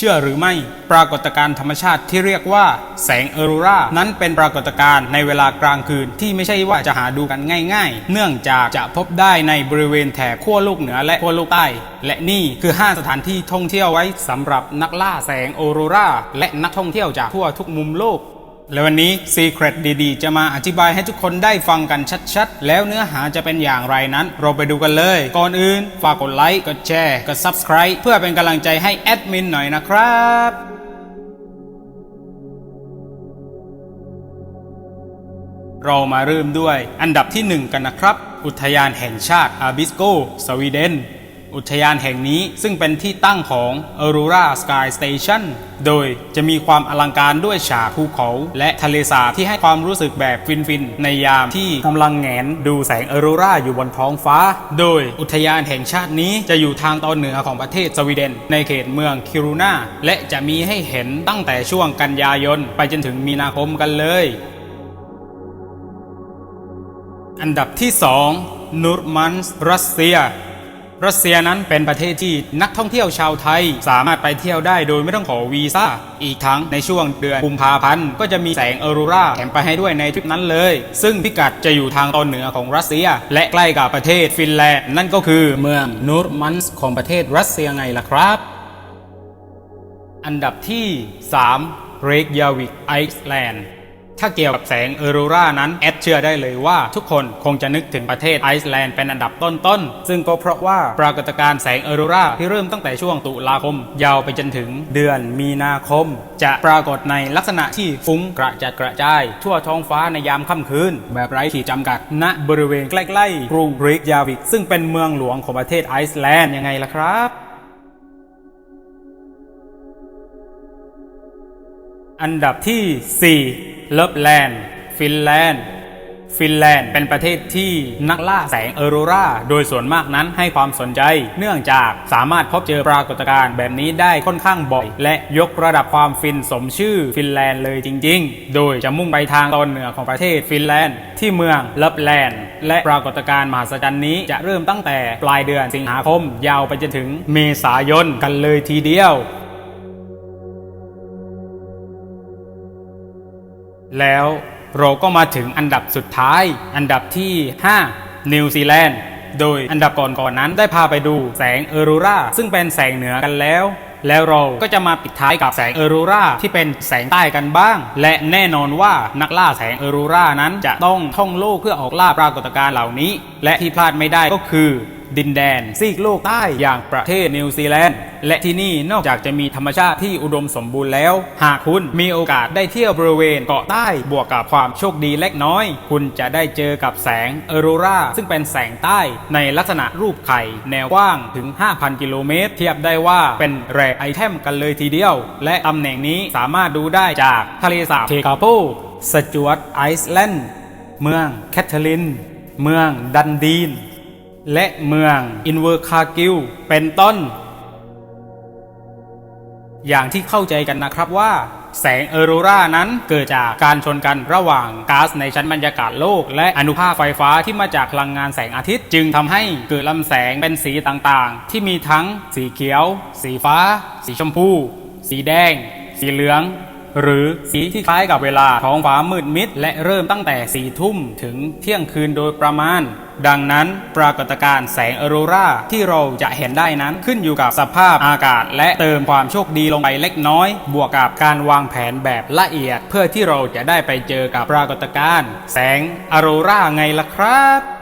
เชื่อหรือไม่ปรากฏการณ์ธรรมชาติที่เรียกว่าแสงออโรรานั้นเป็นปรากฏการณ์ในเวลากลางคืนที่ไม่ใช่ว่าจะหาดูกันง่ายๆ เนื่องจากจะพบได้ในบริเวณแถบขั้วโลกเหนือและขั้วโลกใต้ และนี่คือ 5 สถานที่ท่องเที่ยวไว้สำหรับนักล่าแสงออโรราและนักท่องเที่ยวจากทั่วทุกมุมโลก และวันนี้ Secret ดีๆ จะมาอธิบายให้ทุกคนได้ฟังกันชัดๆ แล้วเนื้อหาจะเป็นอย่างไรนั้น เราไปดูกันเลย ก่อนอื่น ฝากกดไลค์กดแชร์กด Subscribe เพื่อเป็นกำลังใจให้แอดมินหน่อยนะครับเรามาเริ่มด้วยอันดับที่ 1 กันนะครับ อุทยานแห่งชาติอาบิสโกสวีเดน อุทยานแห่งนี้ซึ่งเป็นที่ตั้งของ Aurora Sky Station โดยจะมีความอลังการด้วยฉากภูเขาและทะเลสาบที่ให้ความรู้สึกแบบฟินๆ ในยามที่กำลังแหงนดูแสงออโรราอยู่บนท้องฟ้า โดยอุทยานแห่งชาตินี้จะอยู่ทางตอนเหนือของประเทศสวีเดน ในเขตเมืองคิรูนาและจะมีให้เห็นตั้งแต่ช่วงกันยายน ไปจนถึงมีนาคมกันเลย อันดับที่ 2นูร์มันส์รัสเซีย รัสเซียนั้นเป็นประเทศที่นักท่องเที่ยวชาวไทย สามารถไปเที่ยวได้โดยไม่ต้องขอวีซ่า อีกทั้งในช่วงเดือนกุมภาพันธ์ก็จะมีแสงออโรราแถมไปให้ด้วยในทริปนั้นเลย ซึ่งพิกัดจะอยู่ทางตอนเหนือของรัสเซีย และใกล้กับประเทศฟินแลนด์นั่นก็คือเมืองนูรมันส์ของประเทศรัสเซียไงล่ะครับ อันดับที่ 3 เรกยาวิกไอซ์แลนด์ ถ้าเกี่ยวกับแสงเออโรรานั้นแอดเชื่อได้เลยว่าทุกคนคงจะนึกถึงประเทศไอซ์แลนด์เป็นอันดับต้นๆ ซึ่งก็เพราะว่าปรากฏการณ์แสงเออโรราที่เริ่มตั้งแต่ช่วงตุลาคม ยาวไปจนถึงเดือนมีนาคม จะปรากฏในลักษณะที่ฟุ้งกระจัดกระจาย ทั่วท้องฟ้าในยามค่ำคืน แบบไร้ขีดจำกัด ณบริเวณใกล้ๆกรุงเรกยาวิก ซึ่งเป็นเมืองหลวงของประเทศไอซ์แลนด์ยังไงล่ะครับอันดับที่ 4 เลิฟแลนด์ฟินแลนด์ฟินแลนด์เป็นประเทศที่นักล่าแสงออโรราโดยส่วนมากนั้นให้ความสนใจ เนื่องจากสามารถพบเจอปรากฏการณ์แบบนี้ได้ค่อนข้างบ่อย และยกระดับความฟินสมชื่อฟินแลนด์เลยจริง ๆ โดยจะมุ่งไปทางตอนเหนือของประเทศฟินแลนด์ที่เมืองเลิฟแลนด์และปรากฏการณ์มหัศจรรย์นี้จะเริ่มตั้งแต่ปลายเดือนสิงหาคมยาวไปจนถึงเมษายนกันเลยทีเดียว แล้วเราก็มาถึงอันดับสุดท้าย อันดับที่ 5 นิวซีแลนด์โดยอันดับก่อนๆนนั้นได้พาไปดูแสงเออโรราซึ่งเป็นแสงเหนือกันแล้ว แล้วเราก็จะมาปิดท้ายกับแสงเออโรราที่เป็นแสงใต้กันบ้าง และแน่นอนว่านักล่าแสงเออโรรานั้นจะต้องท่องโลกเพื่อออกล่าปรากฏการณ์เหล่านี้ และที่พลาดไม่ได้ก็คือ ดินแดนซีกโลกใต้อย่างประเทศนิวซีแลนด์ และที่นี่นอกจากจะมีธรรมชาติที่อุดมสมบูรณ์แล้ว หากคุณมีโอกาสได้เที่ยวบริเวณเกาะใต้บวกกับความโชคดีเล็กน้อย คุณจะได้เจอกับแสงเออโรราซึ่งเป็นแสงใต้ในลักษณะรูปไข่ แนวกว้างถึง 5,000 กิโลเมตร เทียบได้ว่าเป็นแรไอเทมกันเลยทีเดียว และตำแหน่งนี้สามารถดูได้จากทะเลสาบเทกาโปสจวตไอซ์แลนด์เมืองแคทเธอริน เมืองดันดีน และเมืองอินเวอร์คากิลเป็นต้น อย่างที่เข้าใจกันนะครับว่า แสงเออโรรานั้นเกิดจากการชนกันระหว่างก๊าซในชั้นบรรยากาศโลก และอนุภาคไฟฟ้าที่มาจากพลังงานแสงอาทิตย์ จึงทำให้เกิดลำแสงเป็นสีต่างๆ ที่มีทั้งสีเขียว สีฟ้า สีชมพู สีแดง สีเหลือง หรือสีที่คล้ายกับเวลาท้องฟ้ามืดมิด และเริ่มตั้งแต่สี่ทุ่มถึงเที่ยงคืนโดยประมาณ ดังนั้นปรากฏการณ์แสงออโรราที่เราจะเห็นได้นั้นขึ้นอยู่กับสภาพอากาศ และเติมความโชคดีลงไปเล็กน้อย บวกกับการวางแผนแบบละเอียด เพื่อที่เราจะได้ไปเจอกับปรากฏการณ์แสงออโรราไงล่ะครับ